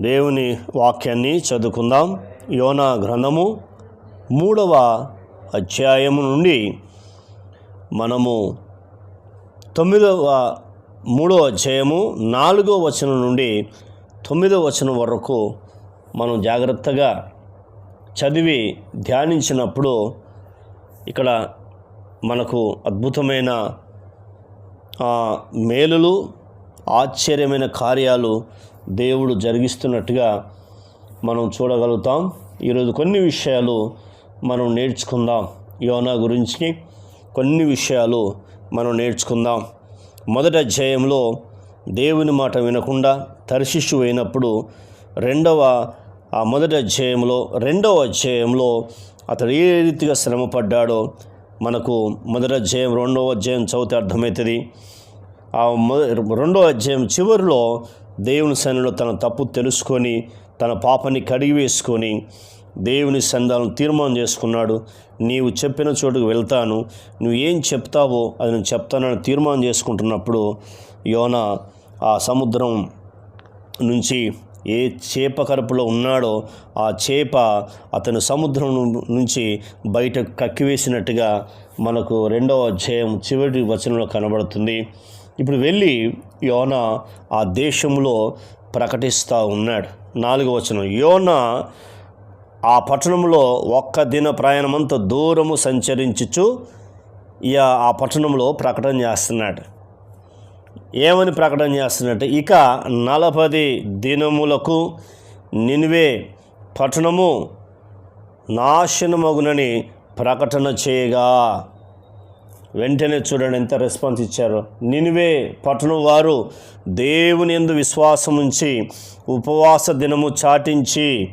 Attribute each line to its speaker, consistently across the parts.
Speaker 1: దేవుని వాక్యాన్ని చదువుకుందాం. యోనా గ్రంథము మూడవ అధ్యాయము నుండి మనము తొమ్మిదవ మూడవ అధ్యాయము నాలుగో వచనం నుండి తొమ్మిదవ వచనం వరకు మనం జాగ్రత్తగా చదివి ధ్యానించినప్పుడు ఇక్కడ మనకు అద్భుతమైన మేలులు ఆశ్చర్యమైన కార్యాలు దేవుడు జరిగిస్తున్నట్టుగా మనం చూడగలుగుతాం. ఈరోజు కొన్ని విషయాలు మనం నేర్చుకుందాం. యోనా గురించి కొన్ని విషయాలు మనం నేర్చుకుందాం. మొదటి అధ్యాయంలో దేవుని మాట వినకుండా తర్శిషు అయినప్పుడు రెండవ ఆ మొదటి అధ్యాయంలో రెండవ అధ్యాయంలో అతడు ఏ రీతిగా శ్రమపడ్డాడో మనకు మొదటి అధ్యాయం రెండవ అధ్యాయం చదివితే అర్థమవుతుంది. ఆ మొద రెండో అధ్యాయం చివరిలో దేవుని సన్నిలో తన తప్పు తెలుసుకొని తన పాపని కడిగి వేసుకొని దేవుని సందాలను తీర్మానం చేసుకున్నాడు. నీవు చెప్పిన చోటుకు వెళ్తాను. నువ్వు ఏం చెప్తావో అది నేను చెప్తానని తీర్మానం చేసుకుంటున్నప్పుడు యోన ఆ సముద్రం నుంచి ఏ చేప కరుపులో ఉన్నాడో ఆ చేప అతను సముద్రం నుంచి బయట కక్కివేసినట్టుగా మనకు రెండవ అధ్యాయం చివరి వచనంలో కనబడుతుంది. ఇప్పుడు వెళ్ళి యోన ఆ దేశంలో ప్రకటిస్తూ ఉన్నాడు. నాలుగో వచనం యోన ఆ పట్టణంలో ఒక్క దిన ప్రయాణమంత దూరము సంచరించుచు ఇక ఆ పట్టణంలో ప్రకటన చేస్తున్నాడు. ఏమని ప్రకటన చేస్తున్నట్టు ఇక నలపది దినములకు నినివే పట్టణము నాశనమగునని ప్రకటన చేయగా. వెంటనే చూడండి ఎంత రెస్పాన్స్ ఇచ్చారు. నినివే పట్టణం వారు దేవుని ఎందు విశ్వాసం ఉంచి ఉపవాస దినము చాటించి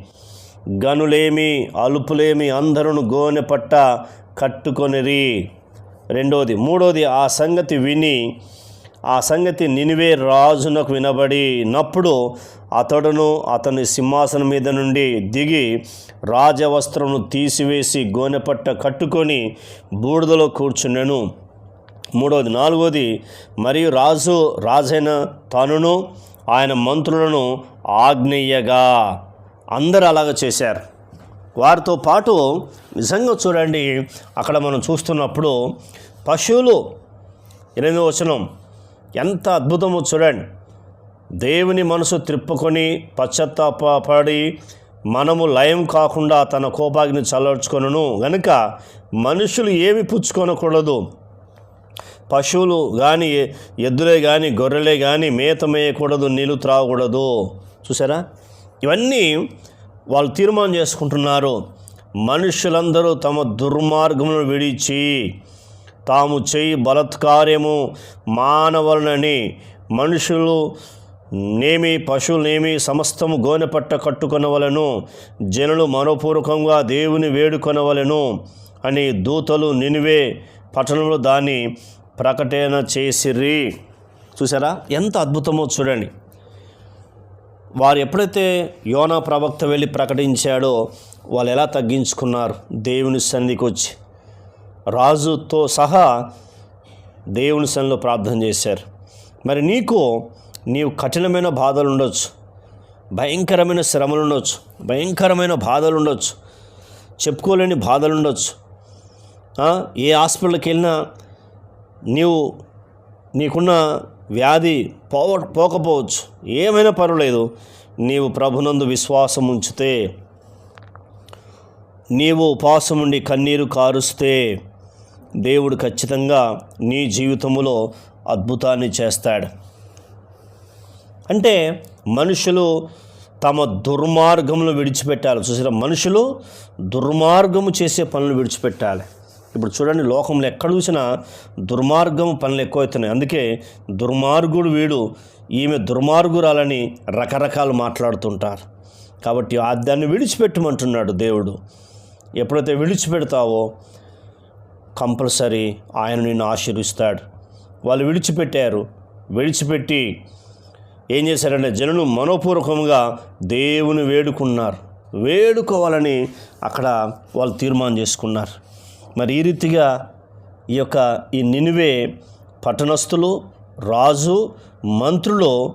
Speaker 1: గనులేమి అలుపులేమి అందరును గోనె పట్ట కట్టుకొనిరి. రెండోది మూడోది ఆ సంగతి విని ఆ సంగతి నినివే రాజునకు వినబడినప్పుడు అతడును అతని సింహాసనం మీద నుండి దిగి రాజవస్త్రమును తీసివేసి గోనెపట్ట కట్టుకొని బూడిదలో కూర్చున్నాను మూడవది నాలుగవది మరియు రాజు రాజైన తనును ఆయన మంత్రులను ఆగ్నేయగా అందరు అలాగ చేశారు. వారితో పాటు నిజంగా చూడండి అక్కడ మనం చూస్తున్నప్పుడు పశువులు ఎనిమిది వచనం ఎంత అద్భుతమో చూడండి. దేవుని మనసు త్రిప్పుకొని పశ్చత్తాపడి మనము లయం కాకుండా తన కోపాగ్ని చల్లార్చుకొనును. గనుక మనుషులు ఏమి పుచ్చుకొనకూడదు? పశువులు కానీ ఎద్దులే కానీ గొర్రెలే కానీ మేత మేయకూడదు నీళ్ళు త్రాగకూడదు. చూసారా ఇవన్నీ వాళ్ళు తీర్మానం చేసుకుంటున్నారు. మనుషులందరూ తమ దుర్మార్గమును విడిచి తాము చేయి బలత్కార్యము మానవలనని మనుషులు నేమి పశువులేమి సమస్తము గోనెపట్ట కట్టుకొనవలను జనులు మనోపూర్వకంగా దేవుని వేడుకొనవలను అని దూతలు నినివే పట్టణంలో దాన్ని ప్రకటన చేసిర్రి చూసారా ఎంత అద్భుతమో చూడండి. వారు ఎప్పుడైతే యోనా ప్రవక్త వెళ్ళి ప్రకటించాడో వాళ్ళు ఎలా తగ్గించుకున్నారు? దేవుని సన్నిధికి వచ్చి. రాజుతో సహా దేవుని సన్నిలో ప్రార్థన చేశారు. మరి నీకు నీవు కఠినమైన బాధలు ఉండొచ్చు. భయంకరమైన శ్రమలు ఉండొచ్చు. భయంకరమైన బాధలు ఉండొచ్చు. చెప్పుకోలేని బాధలు ఉండొచ్చు. ఏ హాస్పిటల్కి వెళ్ళినా నీవు నీకున్న వ్యాధి పోవ పోకపోవచ్చు. ఏమైనా పర్వాలేదు. నీవు ప్రభునందు విశ్వాసం ఉంచితే నీవు ఉపవాసం ఉండి కన్నీరు కారుస్తే దేవుడు ఖచ్చితంగా నీ జీవితంలో అద్భుతాన్ని చేస్తాడు. అంటే మనుషులు తమ దుర్మార్గములు విడిచిపెట్టాలి. చూసారా మనుషులు దుర్మార్గము చేసే పనులు విడిచిపెట్టాలి. ఇప్పుడు చూడండి లోకంలో ఎక్కడ చూసినా దుర్మార్గం పనులు ఎక్కువవుతున్నాయి అందుకే దుర్మార్గుడు వీడు ఈమె దుర్మార్గురాలని రకరకాలు మాట్లాడుతుంటారు. కాబట్టి ఆ దాన్ని విడిచిపెట్టమంటున్నాడు దేవుడు. ఎప్పుడైతే విడిచిపెడతావో కంపల్సరీ ఆయన నిన్ను ఆశీర్విస్తాడు వాళ్ళు విడిచిపెట్టారు. విడిచిపెట్టి ఏం చేశారంటే జనులు మనోపూర్వకంగా దేవుని వేడుకున్నారు. వేడుకోవాలని అక్కడ వాళ్ళు తీర్మానం చేసుకున్నారు. మరి ఈ రీతిగా ఈ యొక్క ఈ నినివే పట్టణస్థులు రాజు మంత్రులు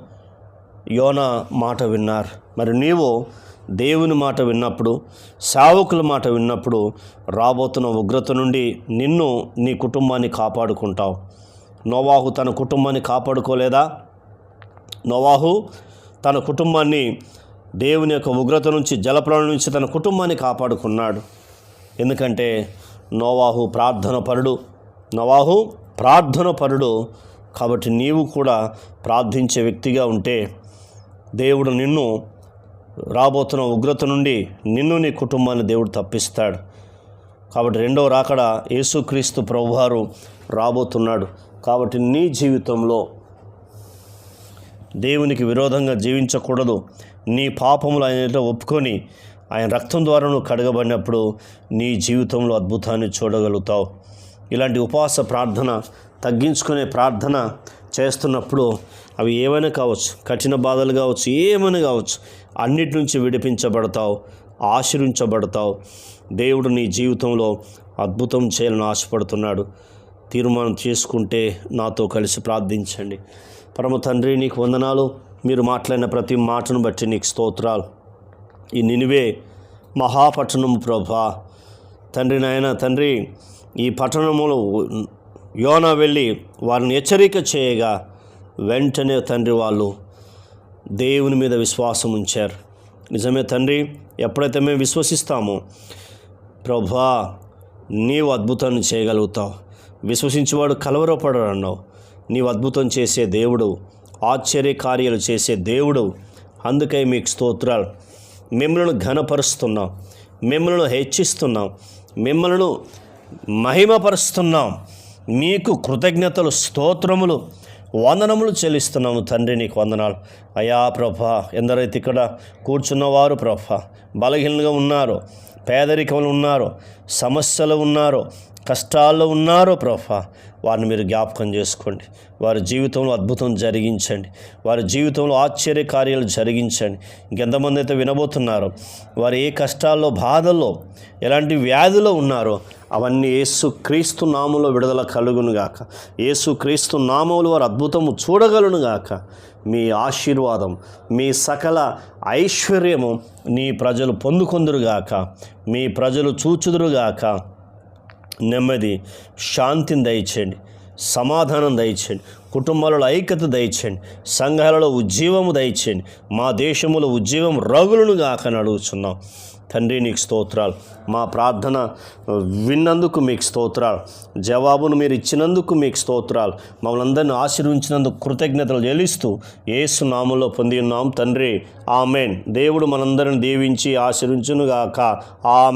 Speaker 1: యోన మాట విన్నారు. మరి నీవు దేవుని మాట విన్నప్పుడు సేవకుల మాట విన్నప్పుడు రాబోతున్న ఉగ్రత నుండి నిన్ను నీ కుటుంబాన్ని కాపాడుకుంటావు. నోవాహు తన కుటుంబాన్ని కాపాడుకోలేదా? నోవాహు తన కుటుంబాన్ని దేవుని యొక్క ఉగ్రత నుంచి జలప్రాణం నుంచి తన కుటుంబాన్ని కాపాడుకున్నాడు. ఎందుకంటే నోవాహు ప్రార్థన పరుడు. నోవాహు ప్రార్థన పరుడు. కాబట్టి నీవు కూడా ప్రార్థించే వ్యక్తిగా ఉంటే దేవుడు నిన్ను రాబోతున్న ఉగ్రత నుండి నిన్ను నీ కుటుంబాన్ని దేవుడు తప్పిస్తాడు. కాబట్టి రెండవ రాకడ యేసుక్రీస్తు ప్రభువారు రాబోతున్నాడు. కాబట్టి నీ జీవితంలో దేవునికి విరోధంగా జీవించకూడదు. నీ పాపములు ఆయన ఒప్పుకొని ఆయన రక్తం ద్వారా నువ్వు కడగబడినప్పుడు నీ జీవితంలో అద్భుతాన్ని చూడగలుగుతావు. ఇలాంటి ఉపవాస ప్రార్థన తగ్గించుకునే ప్రార్థన చేస్తున్నప్పుడు అవి ఏమైనా కావచ్చు కఠిన బాధలు కావచ్చు ఏమైనా కావచ్చు అన్నిటి నుంచి విడిపించబడతావు ఆశీర్వించబడతావు. దేవుడు నీ జీవితంలో అద్భుతం చేయాలని ఆశపడుతున్నాడు. తీర్మానం చేసుకుంటే నాతో కలిసి ప్రార్థించండి. పరమ తండ్రి నీకు వందనాలు. మీరు మాట్లాడిన ప్రతి మాటను బట్టి నీకు స్తోత్రాలు. ఈ నినివే మహాపట్టణం ప్రభా. తండ్రి నాయన తండ్రి ఈ పట్టణములో యోన వెళ్ళి వారిని హెచ్చరిక చేయగా వెంటనే తండ్రి వాళ్ళు దేవుని మీద విశ్వాసం ఉంచారు. నిజమే తండ్రి ఎప్పుడైతే మేము విశ్వసిస్తామో ప్రభా నీవు అద్భుతాన్ని చేయగలుగుతావు. విశ్వసించేవాడు కలవరపడరు అన్నావు. నీవు అద్భుతం చేసే దేవుడు ఆశ్చర్య కార్యాలు చేసే దేవుడు. అందుకే మీకు స్తోత్రాలు. మిమ్మల్ని ఘనపరుస్తున్నాం. మిమ్మల్ని హెచ్చిస్తున్నాం. మిమ్మల్ని మహిమపరుస్తున్నాం. మీకు కృతజ్ఞతలు స్తోత్రములు వందనములు చెల్లిస్తున్నాము తండ్రి నీకు వందనాలు. అయా ప్రభా ఎందరైతే ఇక్కడ కూర్చున్నవారు ప్రభా బలహీనంగా ఉన్నారు పేదరికములు ఉన్నారు సమస్యలు ఉన్నారో కష్టాల్లో ఉన్నారో ప్రభా వారిని మీరు జ్ఞాపకం చేసుకోండి. వారి జీవితంలో అద్భుతం జరిగించండి. వారి జీవితంలో ఆశ్చర్య కార్యాలు జరిగించండి. ఇంకెంతమంది అయితే వినబోతున్నారో వారు ఏ కష్టాల్లో బాధల్లో ఎలాంటి వ్యాధిలో ఉన్నారో అవన్నీ ఏసు క్రీస్తు నామంలో విడుదల కలుగును గాక ఏసు క్రీస్తు నామంలో వారు అద్భుతము చూడగలను గాక మీ ఆశీర్వాదం మీ సకల ఐశ్వర్యము నీ ప్రజలు పొందుకొందురుగాక. మీ ప్రజలు చూచుదురుగాక. నెమ్మది శాంతిని దయచేయండి సమాధానం దయచేయండి కుటుంబాలలో ఐక్యత దయచేయండి సంఘాలలో ఉజ్జీవము దయచేయండి మా దేశంలో ఉజ్జీవం రగులను గాకని అడుగుచున్నాం. తండ్రి నీకు స్తోత్రాలు. మా ప్రార్థన విన్నందుకు మీకు స్తోత్రాలు. జవాబును మీరు ఇచ్చినందుకు మీకు స్తోత్రాలు. మమ్మల్ని అందరిని ఆశీర్వించినందుకు కృతజ్ఞతలు చెల్లిస్తూ ఏసు నామంలో పొంది ఉన్నాం. తండ్రి ఆమెన్. దేవుడు మనందరిని దీవించి ఆశీర్వించునుగాక ఆమె